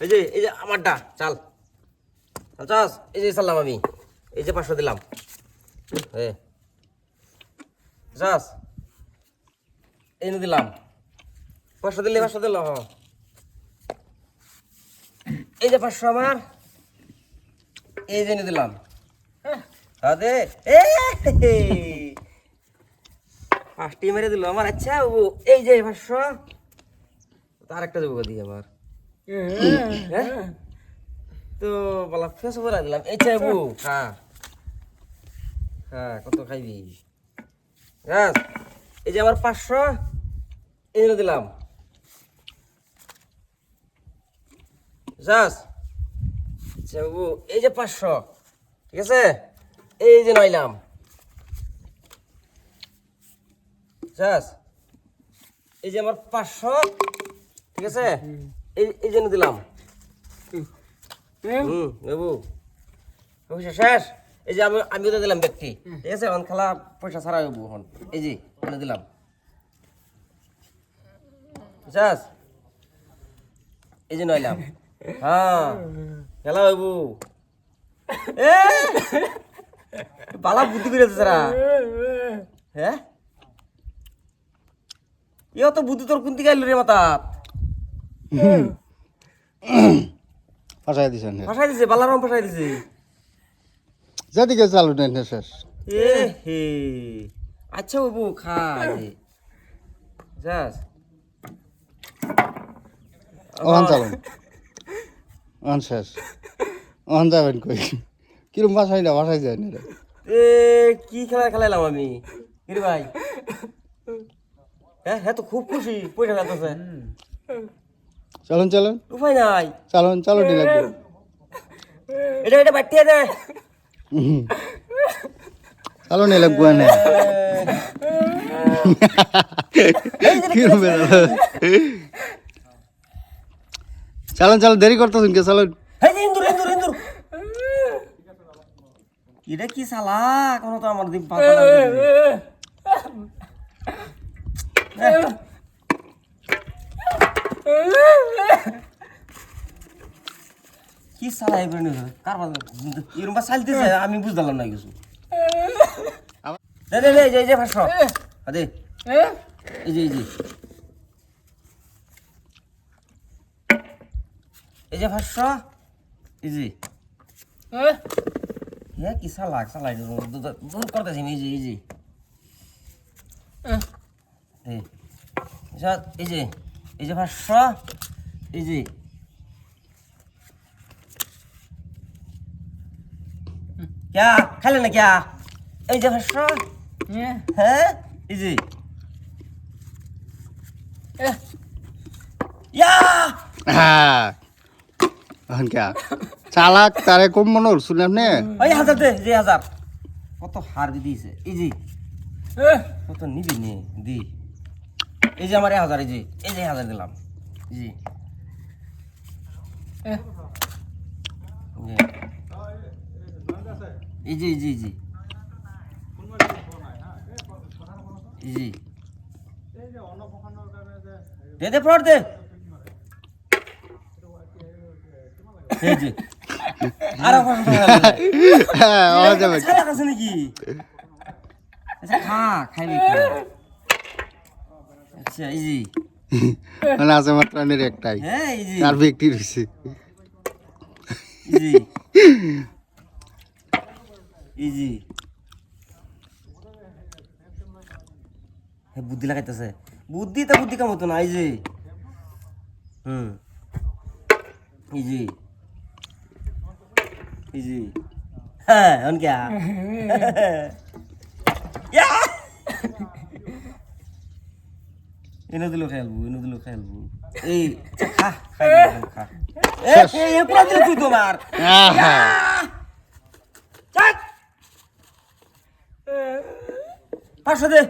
এই যে এই যে আমারটা, চাল। চাল চাস? এই যে চাললাম আমি। এই যে পাঁচশো দিলাম। এ। চাস? এই নে দিলাম। পাঁচশো দিলে পাঁচশো দিল, হ। এই যে পাঁচশো আমার। এই যে নে দিলাম। আদে এ পাঁচটি মেরে দিল আমার। আচ্ছা ও এই যে পাঁচশো। তার একটা দেবো দিয়ে আমার হ্যাঁ? তো বলা ফেস বলা দিলাম। এই চাইব খা হ্যাঁ। কত খাইবি? হ্যাঁ এই যে আমার পাঁচশো এই জন্য দিলাম। যাস চাইব এই যে পাঁচশো ঠিক আছে? এই যে নইলাম। যাস এই যে আমার পাঁচশো ঠিক আছে? এই এই জন্য দিলাম। হুম। বাবু। পয়সা শেষ এই যে আমি আমিও তো দিলাম ব্যক্তি। ঠিক আছে? এখন খেলা পয়সা ছাড়া বাবু এখন। এই যে এনে দিলাম। বুঝছাস এই যে নইলাম। হ্যাঁ। খেলা বাবু এ! বালা বুদ্ধি করে সারা হ্যাঁ? ইয়া তো বুদ্ধি তোর কোন দিকে আইলো রে মাতা ফাঁসাই দিছেন ফাঁসাই দিছে বালারাম ফাঁসাই দিছে। যেদিকে চালু নেন শেষ। এ হে আচ্ছা বাবু খা যাস। ওখান চালুন। ওখান শেষ। ওখান যাবেন কই? কিরম বাসাই না বাসাই যায় না এ কি খেলা খেলাইলাম আমি? কিরে ভাই? হ্যাঁ হ্যাঁ তো খুব খুশি পয়সা লাগতেছে চলুন চলুন। উপায় নাই। চালুন চালু লাগবে এটা এটা বাটিয়ে দে। চালু নি। লাগবে না চালুন চালুন দেরি করতেছেন কে চালুন। ইন্দুর ইন্দুর ইন্দুর। এটা কি সালা কোনো তো আমার দিন পাতা কি সালা এবার কার এরকম বা চালতেছে আমি বুঝলাম না কিছু। দে দে যে যে ফাঁসো দে। এই যে এই যে। এই যে ফাঁসো এই যে। হ্যাঁ কি সালাক সালাই দূর করতেছি এই যে এই যে, এই যা- এই যে পাঁচশো এই যে। ক্যা? খালে না ক্যা? এই যে পাঁচশো। হ্যাঁ। এই যে। হ্যাঁ। চালাক তারে কম মনে হল শুনে আপনি? ওই হাজার দে যে হাজার। কত হার দিয়েছে এই যে। কত নিবি নে? দি। এই যে আমার এক হাজার এই যে এই যে হাজার দিলাম। জি। এই এই যে এই যে। দে দে ফ্রড দে। এই যে। আরও টাকা হ্যাঁ নাকি? আচ্ছা খা খাইবি খা। আচ্ছা ইজি মানে আছে মাত্র আনের একটাই। হ্যাঁ ইজি আর ব্যক্তি রয়েছে। ইজি ইজি হ্যাঁ বুদ্ধি লাগাইতেছে। বুদ্ধি তো বুদ্ধি কাম হতো না ইজি হুম। ইজি ইজি হ্যাঁ क्या ইয়া এনে দিল খেলব এনে দিল খেলব এই খা খাই খা। এ এ পুরা দিল তুই তোমার। চাক পাঁচশো দে।